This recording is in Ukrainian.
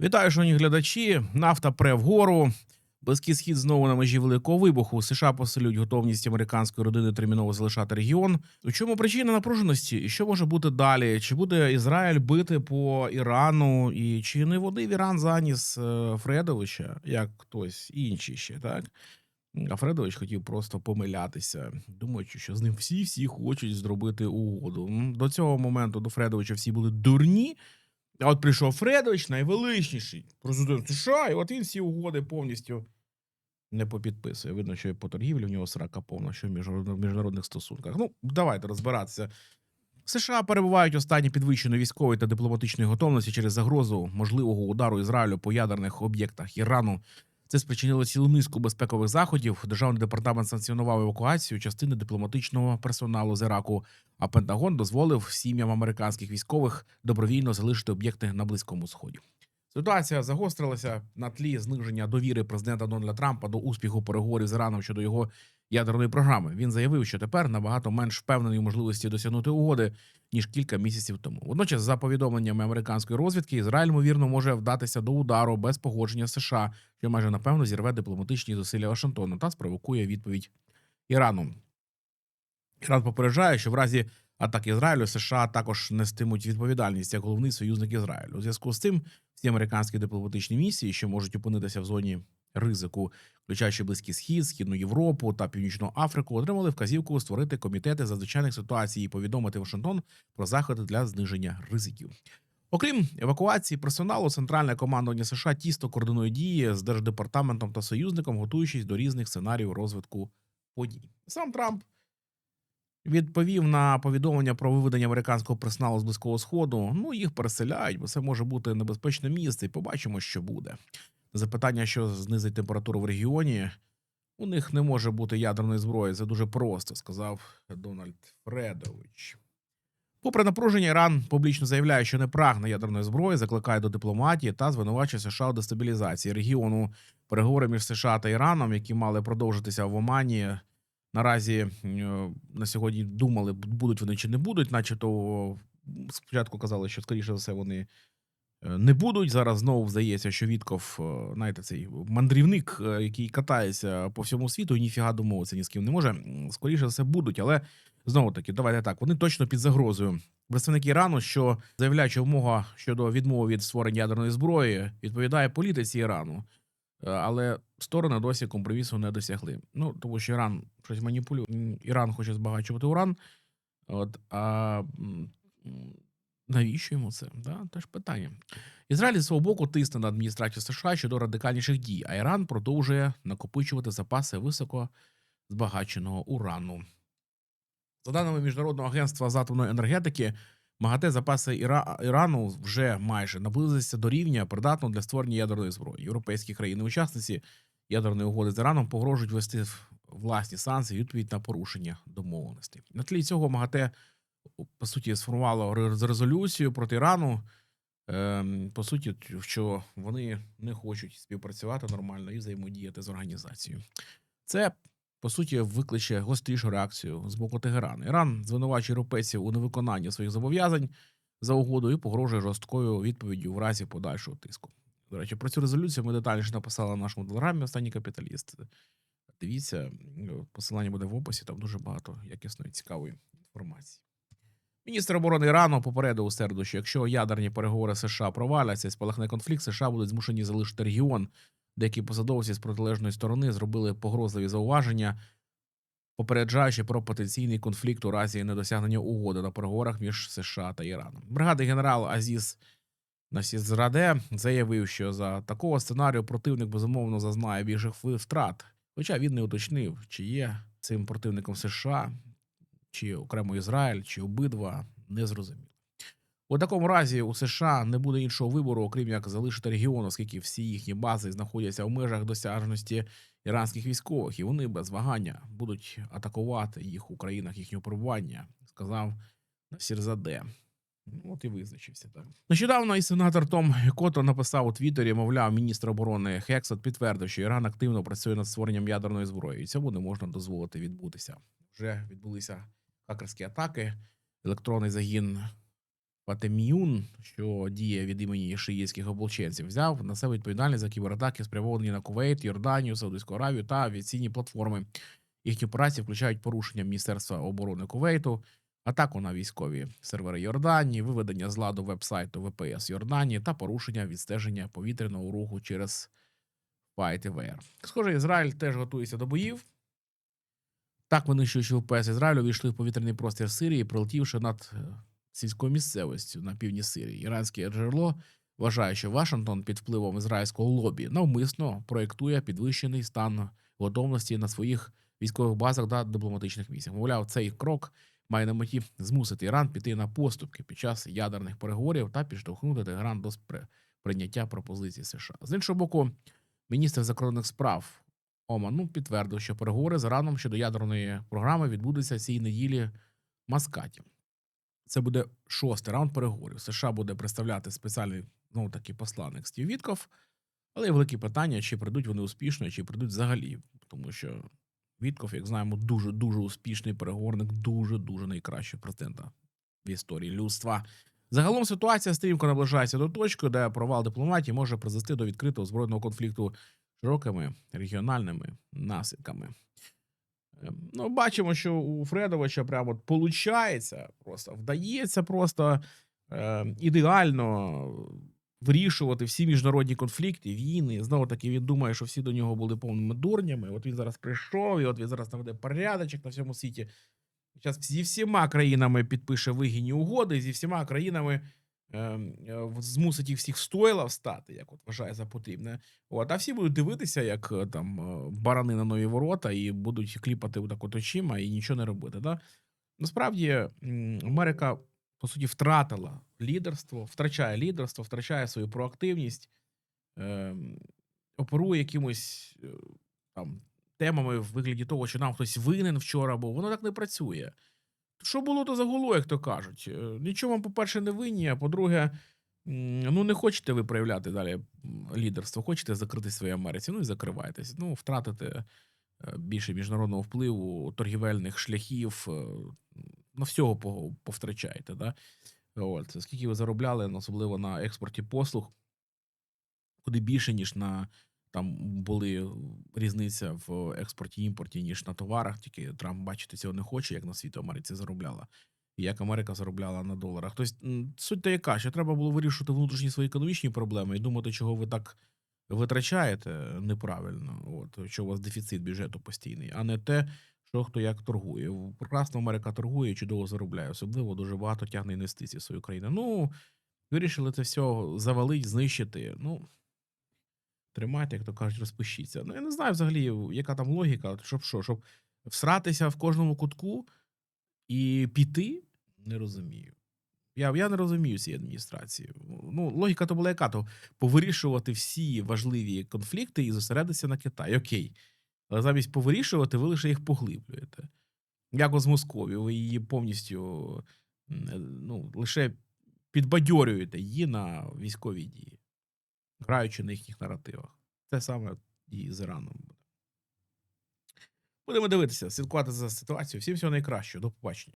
Вітаю, шановні глядачі. Нафта пре вгору. Близький схід знову на межі великого вибуху. США посилюють готовність американської родини терміново залишати регіон. У чому причина напруженості? І що може бути далі? Чи буде Ізраїль бити по Ірану? І чи не водив Іран заніс е, Фредовича, як хтось інший ще, так? А Фредович хотів просто помилятися, думаючи, що з ним всі всі хочуть зробити угоду. До цього моменту до Фредовича всі були дурні. А от прийшов Фредович, найвеличніший президент США, і от він всі угоди повністю не попідписує. Видно, що і по торгівлі в нього срака повна, що в міжнародних- стосунках. Ну, давайте розбиратися. США перебувають останні підвищеної військової та дипломатичної готовності через загрозу можливого удару Ізраїлю по ядерних об'єктах Ірану. Це спричинило цілу низку безпекових заходів. Державний департамент санкціонував евакуацію частини дипломатичного персоналу з Іраку. А Пентагон дозволив сім'ям американських військових добровільно залишити об'єкти на близькому сході. Ситуація загострилася на тлі зниження довіри президента Дональда Трампа до успіху переговорів з Іраном щодо його ядерної програми. Він заявив, що тепер набагато менш впевнений у можливості досягнути угоди ніж кілька місяців тому. Водночас, за повідомленнями американської розвідки, Ізраїль ймовірно може вдатися до удару без погодження США, що майже напевно зірве дипломатичні зусилля Вашингтону та спровокує відповідь Ірану. Іран попереджає, що в разі атаки Ізраїлю США також нестимуть відповідальність як головний союзник Ізраїлю. У зв'язку з цим всі американські дипломатичні місії, що можуть опинитися в зоні ризику, включаючи Близький Схід, Східну Європу та Північну Африку, отримали вказівку створити комітети надзвичайних ситуацій і повідомити Вашингтон про заходи для зниження ризиків. Окрім евакуації персоналу, центральне командування США тісто координує дії з держдепартаментом та союзником, готуючись до різних сценаріїв розвитку подій. Сам Трамп відповів на повідомлення про виведення американського персоналу з близького сходу. Ну їх переселяють, бо це може бути небезпечне місце, і побачимо, що буде. Запитання, що знизить температуру в регіоні. У них не може бути ядерної зброї. Це дуже просто, сказав Дональд Фредович. Попри напруження, Іран публічно заявляє, що не прагне ядерної зброї, закликає до дипломатії та звинувачує США у дестабілізації регіону. Переговори між США та Іраном, які мали продовжитися в Омані, наразі е, на сьогодні думали, будуть вони чи не будуть, начебто спочатку казали, що скоріше за все вони не будуть. Зараз знову здається, що Вітков, е, знаєте, цей мандрівник, е, який катається по всьому світу і ніфіга домовитися ні з ким не може. Скоріше все будуть, але знову таки, давайте так. Вони точно під загрозою. Представники Ірану, що заявляють, що вимога щодо відмови від створення ядерної зброї, відповідає політиці Ірану. Е, але сторони досі компромісу не досягли. Ну тому що Іран щось маніпулює. Іран хоче збагачувати уран. От а навіщо йому це? Да? Теж питання. Ізраїль зі свого боку тисне на адміністрацію США щодо радикальніших дій, а Іран продовжує накопичувати запаси високо збагаченого урану. За даними міжнародного агентства з атомної енергетики, МАГАТЕ запаси Іра... Ірану вже майже наблизилися до рівня придатного для створення ядерної зброї. Європейські країни-учасниці ядерної угоди з Іраном погрожують вести власні санкції відповідь на порушення домовленостей. На тлі цього МАГАТЕ по суті сформувало резолюцію проти Ірану. Ем, по суті, що вони не хочуть співпрацювати нормально і взаємодіяти з організацією. Це по суті викличе гострішу реакцію з боку Тегерану. Іран звинувачує європейців у невиконанні своїх зобов'язань за угодою і погрожує жорсткою відповіддю в разі подальшого тиску. До речі, про цю резолюцію ми детальніше написали на нашому телеграмі останній капіталіст. Дивіться, посилання буде в описі, там дуже багато якісної цікавої інформації. Міністр оборони Ірану попередив у середу, що якщо ядерні переговори США проваляться і спалахне конфлікт, США будуть змушені залишити регіон. Деякі посадовці з протилежної сторони зробили погрозливі зауваження, попереджаючи про потенційний конфлікт у разі недосягнення угоди на переговорах між США та Іраном. Бригадний генерал Азіз Насізраде заявив, що за такого сценарію противник безумовно зазнає більших втрат. Хоча він не уточнив, чи є цим противником США, чи окремо Ізраїль, чи обидва, не зрозуміло. У такому разі у США не буде іншого вибору, окрім як залишити регіон, оскільки всі їхні бази знаходяться в межах досяжності іранських військових, і вони без вагання будуть атакувати їх у країнах їхнього перебування, сказав Сірзаде. Ну, От і визначився так. Нещодавно і сенатор Том Кото написав у Твіттері, мовляв, міністр оборони Хексот підтвердив, що Іран активно працює над створенням ядерної зброї, і цьому не можна дозволити відбутися. Вже відбулися хакерські атаки, електронний загін Патеміюн, що діє від імені шиїтських ополченців, взяв на себе відповідальність за кібератаки, спрямовані на Кувейт, Йорданію, Саудовську Аравію та авіаційні платформи. Їхні операції включають порушення Міністерства оборони Кувейту, атаку на військові сервери Йорданії, виведення з ладу веб-сайту ВПС Йорданії та порушення відстеження повітряного руху через FightAware. Схоже, Ізраїль теж готується до боїв. Так, винищуючи ВПС Ізраїлю, війшли в повітряний простір Сирії, прилетівши над е, сільською місцевістю на півдні Сирії. Іранське джерело вважає, що Вашингтон під впливом ізраїльського лобі навмисно проєктує підвищений стан готовності на своїх військових базах та дипломатичних місіях. Мовляв, цей крок має на меті змусити Іран піти на поступки під час ядерних переговорів та підштовхнути Тегеран до спри- прийняття пропозицій США. З іншого боку, міністр закордонних справ Оману підтвердив, що переговори з Іраном щодо ядерної програми відбудуться цієї неділі в Маскаті. Це буде шостий раунд переговорів. США буде представляти спеціальний знову таки посланник Стів Вітков, але є великі питання, чи прийдуть вони успішно, чи прийдуть взагалі. Тому що Вітков, як знаємо, дуже дуже успішний переговорник, дуже дуже найкращий президента в історії людства. Загалом ситуація стрімко наближається до точки, де провал дипломатії може призвести до відкритого збройного конфлікту широкими регіональними наслідками. Ем, Ну, бачимо, що у Фредовича прямо получається, просто вдається просто е, ідеально вирішувати всі міжнародні конфлікти, війни. Знову таки він думає, що всі до нього були повними дурнями. От він зараз прийшов, і от він зараз наведе порядочок на всьому світі. Зараз зі всіма країнами підпише вигідні угоди, зі всіма країнами змусить їх всіх стоїла встати, як от вважає за потрібне. От, а всі будуть дивитися, як е, там е, барани на нові ворота, і будуть кліпати отак от очима і нічого не робити. Да? Насправді Америка, по суті, втратила лідерство, втрачає лідерство, втрачає свою проактивність, ем, оперує якимось е, там темами в вигляді того, що нам хтось винен вчора був. Воно так не працює. Що було, то загуло, як то кажуть. Е, Нічого вам, по-перше, не винні, а по-друге, ну не хочете ви проявляти далі лідерство, хочете закрити своїй Америці, ну і закривайтесь. Ну, втратите е, більше міжнародного впливу, торгівельних шляхів, е, на всього по- повтрачаєте. Да? От. Скільки ви заробляли, особливо на експорті послуг, куди більше, ніж на там були різниця в експорті імпорті, ніж на товарах. Тільки Трамп, бачите, цього не хоче, як на світ Америці заробляла. І як Америка заробляла на доларах. Тобто, суть та яка, що треба було вирішувати внутрішні свої економічні проблеми і думати, чого ви так витрачаєте неправильно, от, що у вас дефіцит бюджету постійний, а не те, що хто як торгує. Прекрасно Америка торгує чудово заробляє. Особливо дуже багато тягне інвестицій в свою країну. Ну, вирішили це все завалить, знищити. Ну, тримайте, як то кажуть, розпишіться. Ну, я не знаю взагалі, яка там логіка, щоб що, щоб всратися в кожному кутку і піти, не розумію. Я, я не розумію цієї адміністрації. Ну, логіка то була яка, то повирішувати всі важливі конфлікти і зосередитися на Китаї. Окей. Але замість повирішувати, ви лише їх поглиблюєте. Як з Москові, ви її повністю е, ну, лише підбадьорюєте її на військові дії, граючи на їхніх наративах. Те саме і з Іраном буде. Будемо дивитися, слідкувати за ситуацією. Всім всього найкращого. До побачення.